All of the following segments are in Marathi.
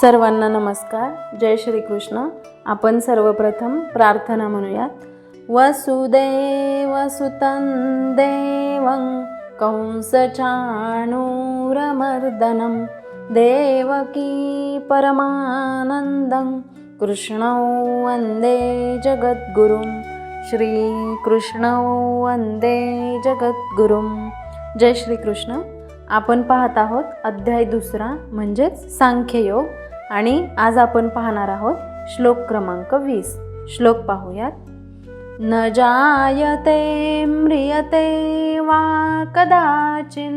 सर्वांना नमस्कार. जय श्री कृष्ण आपण सर्वप्रथम प्रार्थना म्हणूयात. वसुदेवसुतं देवं कंसचाणूरमर्दनं. देवकी परमानन्दं. कृष्णौ वन्दे जगद्गुरुं. श्रीकृष्णौ वन्दे जगद्गुरुं. जय श्रीकृष्ण. आपण पाहत आहोत अध्याय दुसरा म्हणजेच सांख्ययोग. आणि आज आपण पाहणार आहोत श्लोक क्रमांक वीस. श्लोक पाहूयात. न जायते म्रियते वा कदाचिन्नायं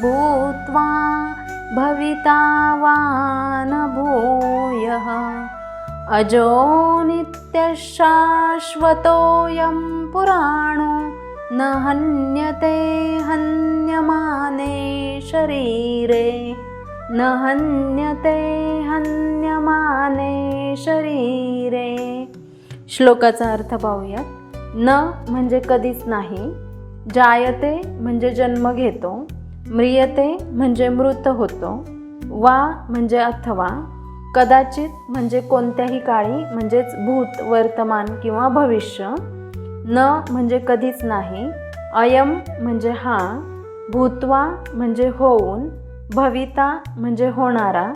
भूत्वा भविता वा न भूयः। अजो नित्यशाश्वतोऽयं पुराणो न हन्यते हन्यमाने शरीरे। न हन्यते हन्यमाने शरीरे. श्लोकाचा अर्थ पाहूया. न म्हणजे कधीच नाही. जायते म्हणजे जन्म घेतो. म्रियते म्हणजे मृत होतो. वा म्हणजे अथवा. कदाचित म्हणजे कोणत्याही काळी म्हणजेच भूत वर्तमान किंवा भविष्य. न म्हणजे कधीच नाही. अयम म्हणजे हा. भूत्वा म्हणजे होऊन. भविता म्हणजे होणारा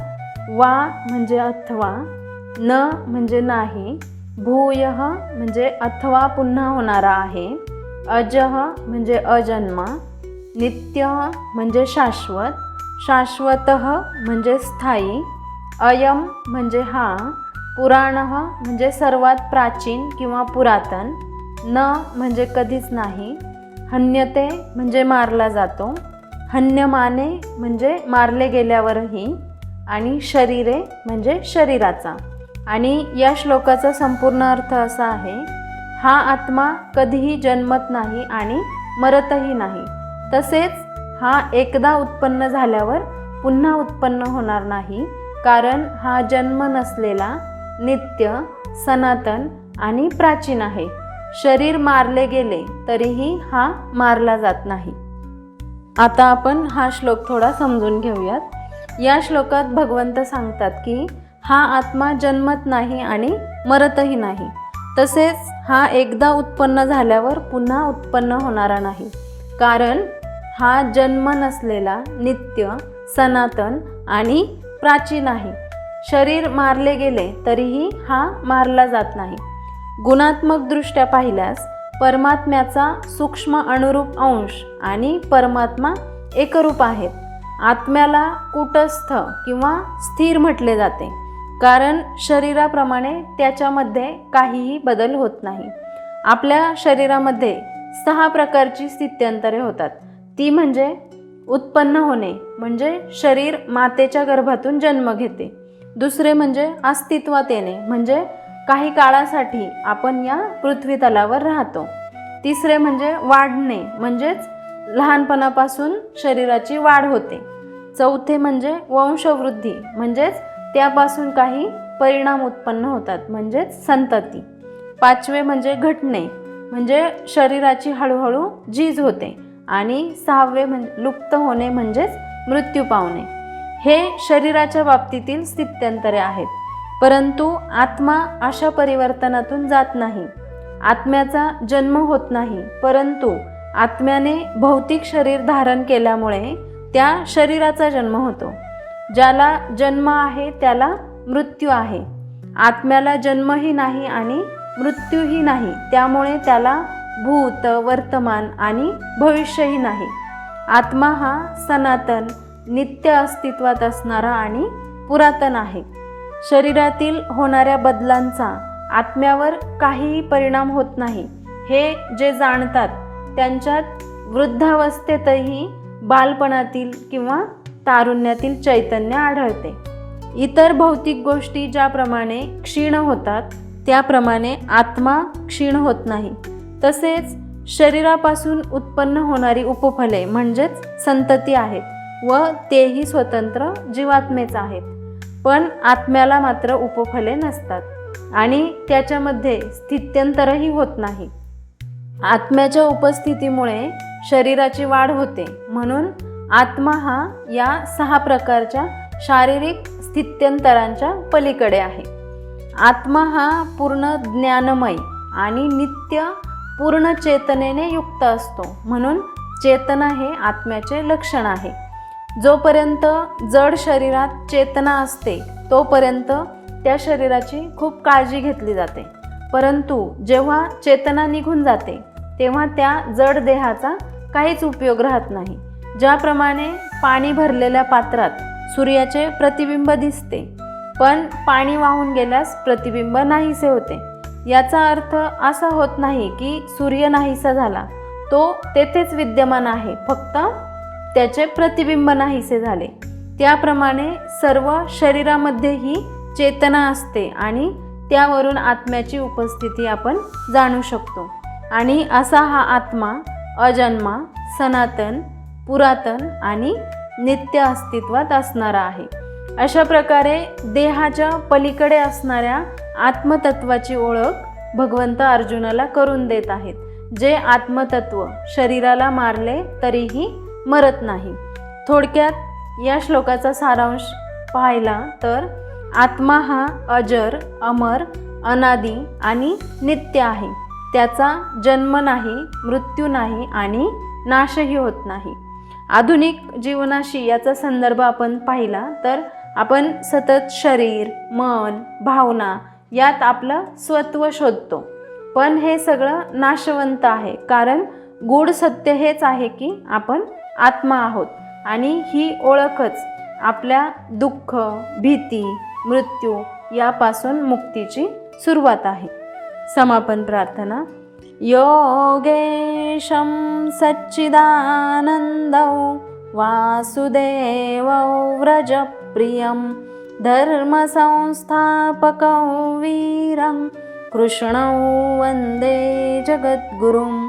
वा म्हणजे अथवा न म्हणजे नाही भूय म्हणजे अथवा पुन्हा होणारा आहे अजह म्हणजे अजन्मा नित्य म्हणजे शाश्वत शाश्वत म्हणजे स्थायी अयम म्हणजे हा पुराण म्हणजे सर्वात प्राचीन किंवा पुरातन न म्हणजे कधीच नाही हन्यते म्हणजे मारला जातो हन्यमाने म्हणजे मारले गेल्यावरही आणि शरीरे म्हणजे शरीराचा. आणि या श्लोकाचा संपूर्ण अर्थ असा आहे हा आत्मा कधीही जन्मत नाही आणि मरतही नाही. तसेच हा एकदा उत्पन्न झाल्यावर पुन्हा उत्पन्न होणार नाही कारण हा जन्म नसलेला नित्य सनातन आणि प्राचीन आहे. शरीर मारले गेले तरीही हा मारला जात नाही. आता आपण हा श्लोक थोडा समजून घेऊयात. या श्लोकात भगवंत सांगतात की हा आत्मा जन्मत नाही आणि मरतही नाही. तसेच हा एकदा उत्पन्न झाल्यावर पुन्हा उत्पन्न होणारा नाही. कारण हा जन्म नसलेला नित्य सनातन आणि प्राचीन आहे. शरीर मारले गेले तरीही हा मारला जात नाही. गुणात्मकदृष्ट्या पाहिल्यास परमात्म्याचा सूक्ष्म अनुरूप अंश आणि परमात्मा एकरूप आहेत. आत्म्याला कुटस्थ किंवा स्थिर म्हटले जाते कारण शरीराप्रमाणे त्याच्यामध्ये काहीही बदल होत नाही. आपल्या शरीरामध्ये सहा प्रकारची स्थित्यंतरे होतात. ती म्हणजे उत्पन्न होणे म्हणजे शरीर मातेच्या गर्भातून जन्म घेते. दुसरे म्हणजे अस्तित्वात येणे म्हणजे काही काळासाठी आपण या पृथ्वी तलावर राहतो. तिसरे म्हणजे वाढणे म्हणजेच लहानपणापासून शरीराची वाढ होते. चौथे म्हणजे वंशवृद्धी म्हणजेच त्यापासून काही परिणाम उत्पन्न होतात म्हणजेच संतती. पाचवे म्हणजे घटणे म्हणजे शरीराची हळूहळू झीज होते. आणि सहावे म्हणजे लुप्त होणे म्हणजेच मृत्यू पावणे. हे शरीराच्या बाबतीतील स्थित्यंतरे आहेत. परंतु आत्मा अशा परिवर्तनातून जात नाही. आत्म्याचा जन्म होत नाही परंतु आत्म्याने भौतिक शरीर धारण केल्यामुळे त्या शरीराचा जन्म होतो. ज्याला जन्म आहे त्याला मृत्यू आहे. आत्म्याला जन्मही नाही आणि मृत्यूही नाही त्यामुळे त्याला भूत वर्तमान आणि भविष्यही नाही. आत्मा हा सनातन नित्य अस्तित्वात असणारा आणि पुरातन आहे. शरीरातील होणाऱ्या बदलांचा आत्म्यावर काहीही परिणाम होत नाही. हे जे जाणतात त्यांच्यात वृद्धावस्थेतही बालपणातील किंवा तारुण्यातील चैतन्य आढळते. इतर भौतिक गोष्टी ज्याप्रमाणे क्षीण होतात त्याप्रमाणे आत्मा क्षीण होत नाही. तसेच शरीरापासून उत्पन्न होणारी उपफले म्हणजेच संतती आहेत व तेही स्वतंत्र जीवात्मेच आहेत. पण आत्म्याला मात्र उपफले नसतात आणि त्याच्यामध्ये स्थित्यंतरही होत नाही. आत्म्याच्या उपस्थितीमुळे शरीराची वाढ होते. म्हणून आत्मा हा या सहा प्रकारच्या शारीरिक स्थित्यंतरांच्या पलीकडे आहे. आत्मा हा पूर्ण ज्ञानमय आणि नित्य पूर्ण चेतनेने युक्त असतो. म्हणून चेतना हे आत्म्याचे लक्षण आहे. जोपर्यंत जड शरीरात चेतना असते तोपर्यंत त्या शरीराची खूप काळजी घेतली जाते. परंतु जेव्हा चेतना निघून जाते तेव्हा त्या जड देहाचा काहीच उपयोग राहत नाही. ज्याप्रमाणे पाणी भरलेल्या पात्रात सूर्याचे प्रतिबिंब दिसते पण पाणी वाहून गेल्यास प्रतिबिंब नाहीसे होते. याचा अर्थ असा होत नाही की सूर्य नाहीसा झाला. तो तेथेच विद्यमान आहे फक्त त्याचे प्रतिबिंब नाहीसे झाले. त्याप्रमाणे सर्व शरीरामध्येही चेतना असते आणि त्यावरून आत्म्याची उपस्थिती आपण जाणू शकतो. आणि असा हा आत्मा अजन्मा सनातन पुरातन आणि नित्य अस्तित्वात असणारा आहे. अशा प्रकारे देहाच्या पलीकडे असणाऱ्या आत्मतत्वाची ओळख भगवंत अर्जुनाला करून देत आहेत जे आत्मतत्व शरीराला मारले तरीही मरत नाही. थोडक्यात या श्लोकाचा सारांश पाहिला तर आत्मा हा अजर अमर अनादी आणि नित्य आहे. त्याचा जन्म नाही मृत्यू नाही आणि नाशही होत नाही. आधुनिक जीवनाशी याचा संदर्भ आपण पाहिला तर आपण सतत शरीर मन भावना यात आपलं स्वत्व शोधतो. पण हे सगळं नाशवंत आहे. कारण गूढ सत्य हेच आहे की आपण आत्मा आहोत. आणि ही ओळखच आपल्या दुःख भीती मृत्यू यापासून मुक्तीची सुरुवात आहे. समापन प्रार्थना. योगेशं सच्चिदानन्दौ वासुदेवौ व्रजप्रियं धर्मसंस्थापकौ वीरं कृष्णौ वन्दे जगद्गुरुं